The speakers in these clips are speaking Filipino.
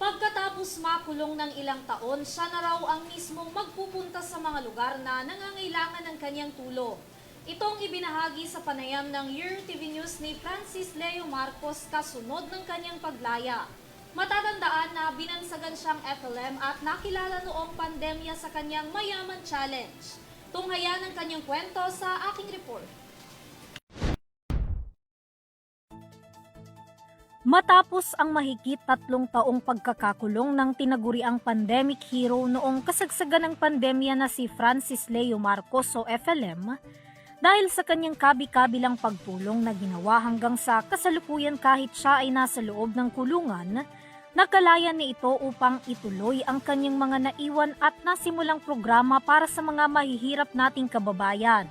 Pagkatapos makulong ng ilang taon, siya na raw ang mismong magpupunta sa mga lugar na nangangailangan ng kanyang tulong. Itong ibinahagi sa panayam ng Year TV News ni Francis Leo Marcos kasunod ng kanyang paglaya. Matatandaan na binansagan siyang FLM at nakilala noong pandemya sa kanyang Mayaman Challenge. Tunghayan ang kanyang kwento sa aking report. Matapos ang mahigit tatlong taong pagkakakulong ng tinaguriang pandemic hero noong kasagsagan ng pandemya na si Francis Leo Marcos o FLM, dahil sa kanyang kabi-kabilang pagtulong na ginawa hanggang sa kasalukuyan kahit siya ay nasa loob ng kulungan, nakalaya ni ito upang ituloy ang kanyang mga naiwan at nasimulang programa para sa mga mahihirap nating kababayan.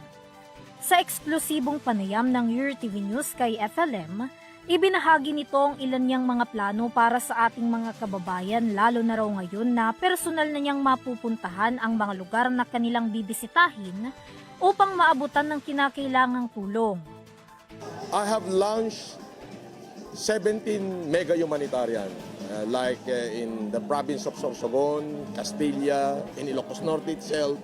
Sa eksklusibong panayam ng Year TV News kay FLM, Ibinahagi nito ang ilan niyang mga plano para sa ating mga kababayan lalo na raw ngayon na personal na niyang mapupuntahan ang mga lugar na kanilang bibisitahin upang maabutan ng kinakailangang tulong. I have launched 17 mega humanitarian, uh, like uh, in the province of Sorsogon, Castilla, in Ilocos Norte itself.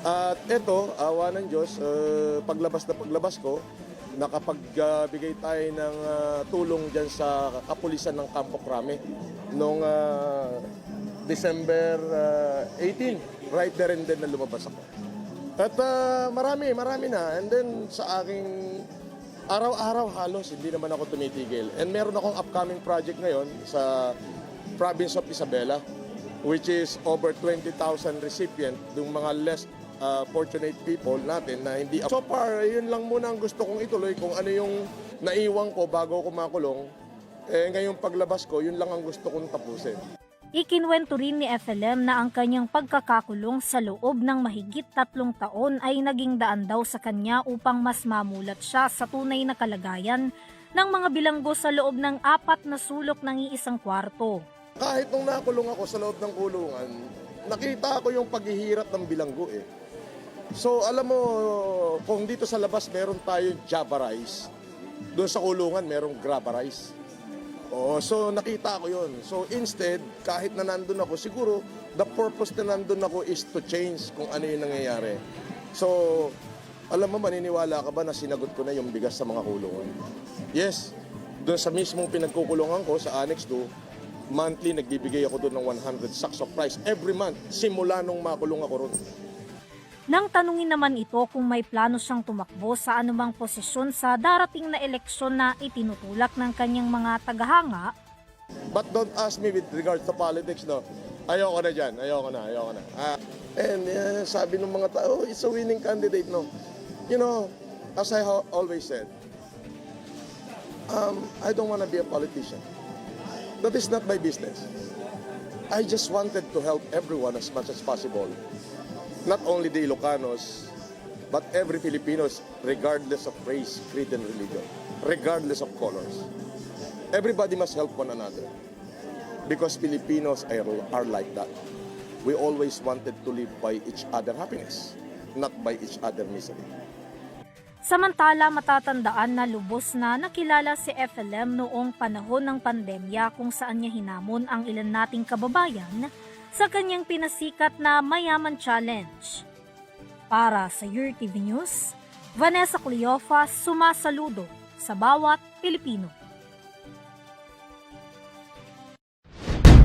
At ito, awa ng Diyos, uh, paglabas na paglabas ko, nakapagbigay tayo ng uh, tulong dyan sa kapulisan ng Campo Crame noong uh, December uh, 18. Right there and then na lumabas ako. At uh, marami, marami na. And then sa aking araw-araw halos hindi naman ako tumitigil. And meron akong upcoming project ngayon sa province of Isabela which is over 20,000 recipient ng mga less uh, fortunate people natin na hindi So far, yun lang muna ang gusto kong ituloy kung ano yung naiwan ko bago ako makulong. Eh ngayong paglabas ko, yun lang ang gusto kong tapusin. Ikinwento rin ni FLM na ang kanyang pagkakakulong sa loob ng mahigit tatlong taon ay naging daan daw sa kanya upang mas mamulat siya sa tunay na kalagayan ng mga bilanggo sa loob ng apat na sulok ng iisang kwarto. Kahit nung nakulong ako sa loob ng kulungan, nakita ko yung paghihirap ng bilanggo eh. So alam mo, kung dito sa labas meron tayong Java rice, doon sa kulungan merong Graba rice. Oo, so nakita ko yun. So instead, kahit na nandun ako, siguro the purpose na nandun ako is to change kung ano yung nangyayari. So, alam mo, maniniwala ka ba na sinagot ko na yung bigas sa mga kulungan? Yes, doon sa mismong pinagkukulungan ko sa Annex 2, monthly nagbibigay ako doon ng 100 sacks of rice every month simula nung makulong ako ron. Nang tanungin naman ito kung may plano siyang tumakbo sa anumang posisyon sa darating na eleksyon na itinutulak ng kanyang mga tagahanga, But don't ask me with regards to politics, no. Ayoko na dyan, ayoko na, ayoko na. Ah, and uh, sabi ng mga tao, "Oh, it's a winning candidate, no. You know, as I always said, um, I don't want to be a politician. That is not my business. I just wanted to help everyone as much as possible. Not only the Ilocanos, but every Filipinos, regardless of race, creed, and religion, regardless of colors. Everybody must help one another because Filipinos are, are like that. We always wanted to live by each other happiness, not by each other misery. Samantala matatandaan na lubos na nakilala si FLM noong panahon ng pandemya kung saan niya hinamon ang ilan nating kababayan sa kanyang pinasikat na Mayaman Challenge. Para sa Your TV News, Vanessa Cleofa sumasaludo sa bawat Pilipino.